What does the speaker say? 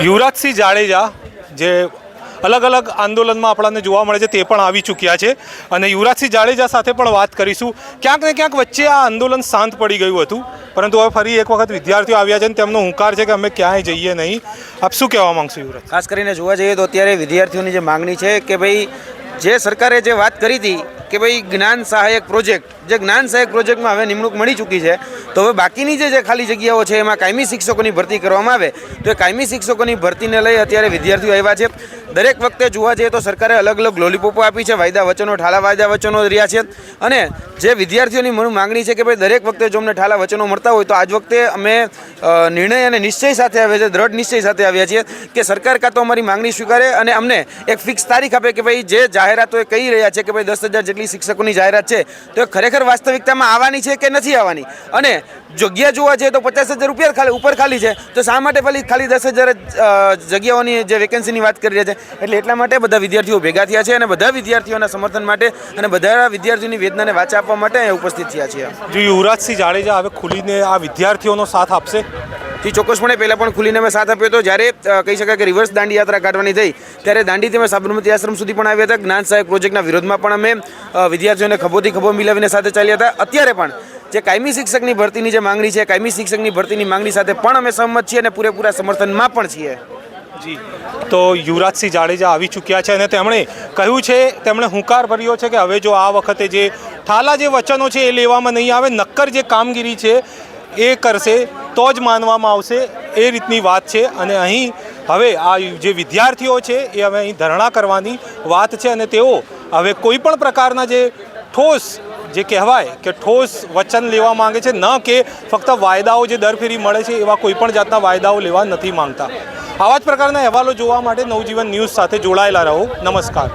યુવરાજસિંહ જાડેજા જે અલગ અલગ આંદોલનમાં આપણને જોવા મળે છે તે પણ આવી ચૂક્યા છે. અને યુવરાજસિંહ જાડેજા સાથે પણ વાત કરીશું. ક્યાંક ને ક્યાંક વચ્ચે આ આંદોલન શાંત પડી ગયું હતું. પરંતુ હવે ફરી એક વખત વિદ્યાર્થીઓ આવ્યા છે અને તેમનો હુંકાર છે કે અમે ક્યાંય જઈએ નહીં. આપ શું કહેવા માંગશો યુવરાજ? ખાસ કરીને જોવા જઈએ તો અત્યારે વિદ્યાર્થીઓની જે માંગણી છે કે ભાઈ જે સરકારે જે વાત કરી હતી કે ભાઈ જ્ઞાન સહાયક પ્રોજેક્ટ, જે જ્ઞાન સહાયક પ્રોજેક્ટમાં હવે નિમણૂક મળી ચૂકી છે, તો હવે બાકીની જે ખાલી જગ્યાઓ છે, એમાં કાયમી શિક્ષકોની ભરતી કરવામાં આવે. તો એ કાયમી શિક્ષકોની ભરતીને લઈ અત્યારે વિદ્યાર્થીઓ આવ્યા છે. દરેક વખતે જોવા જઈએ તો સરકારે અલગ અલગ લોલીપોપો આપી છે, વાયદા વચનો, ઠાલા વાયદા વચનો રહ્યા છે. અને જે વિદ્યાર્થીઓની માંગણી છે કે ભાઈ દરેક વખતે જો અમને ઠાલા વચનો મળતા હોય તો આજ વખતે અમે નિર્ણય અને નિશ્ચય સાથે આવ્યા છે દ્રઢ નિશ્ચય સાથે આવ્યા છીએ કે સરકાર કાં તો અમારી માંગણી સ્વીકારે અને અમને એક ફિક્સ તારીખ આપે કે ભાઈ જે જાહેરાતો એ કહી રહ્યા છે કે ભાઈ દસ હજાર જેટલી શિક્ષકોની જાહેરાત છે, તો એ ખરેખર વાસ્તવિકતામાં આવવાની છે કે નથી આવવાની? અને જગ્યા જોવા જઈએ તો પચાસ હજાર રૂપિયા ખાલી ઉપર ખાલી છે. તો શા માટે ખાલી ખાલી દસ હજાર જગ્યાઓની જે વેકેન્સીની વાત કરી રહ્યા છે? એટલે એટલા માટે બધા વિદ્યાર્થીઓ ભેગા થયા છે અને બધા વિદ્યાર્થીઓના સમર્થન માટે અને બધા વિદ્યાર્થીઓની વેદનાને વાચા આપવા માટે અહીંયા ઉપસ્થિત થયા છીએ જો યુવરાજસિંહ જાડેજા હવે ખુલીને આ વિદ્યાર્થીઓનો સાથ આપશે? થી ચોક્કસપણે પહેલાં પણ ખુલીને અમે સાથ આપ્યો હતો. જ્યારે કહી શકાય કે રિવર્સ દાંડી યાત્રા કાઢવાની થઈ ત્યારે દાંડીથી અમે સાબરમતી આશ્રમ સુધી પણ આવ્યા હતા. જ્ઞાન સહાયક પ્રોજેક્ટના વિરોધમાં પણ અમે વિદ્યાર્થીઓને ખભોથી ખભો મિલાવીને સાથે ચાલ્યા હતા. અત્યારે પણ જે કાયમી શિક્ષકની ભરતીની જે માંગણી છે, કાયમી શિક્ષકની ભરતીની માંગણી સાથે પણ અમે સહમત છીએ અને પૂરેપૂરા સમર્થનમાં પણ છીએ. જી. તો યુવરાજસિંહ જાડેજા આવી ચૂક્યા છે અને તેમણે કહ્યું છે, તેમણે હુંકાર ભર્યો છે કે હવે જો આ વખતે જે ઠાલા જે વચનો છે એ લેવામાં નહીં આવે, નક્કર જે કામગીરી છે એ કરશે, તો જ માનવામાં આવશે, એ રીતની વાત છે. અને અહીં હવે આ જે વિદ્યાર્થીઓ છે એ હવે અહીં ધરણા કરવાની વાત છે અને તેઓ હવે કોઈ પણ પ્રકારના જે ઠોસ જે કહેવાય કે ઠોસ વચન લેવા માંગે છે, ન કે ફક્ત વાયદાઓ જે દર ફેરી મળે છે એવા કોઈ પણ જાતના વાયદાઓ લેવા નથી માંગતા. આવા જ પ્રકારના અહેવાલો જોવા માટે નવજીવન ન્યૂઝ સાથે જોડાયેલા રહો. નમસ્કાર.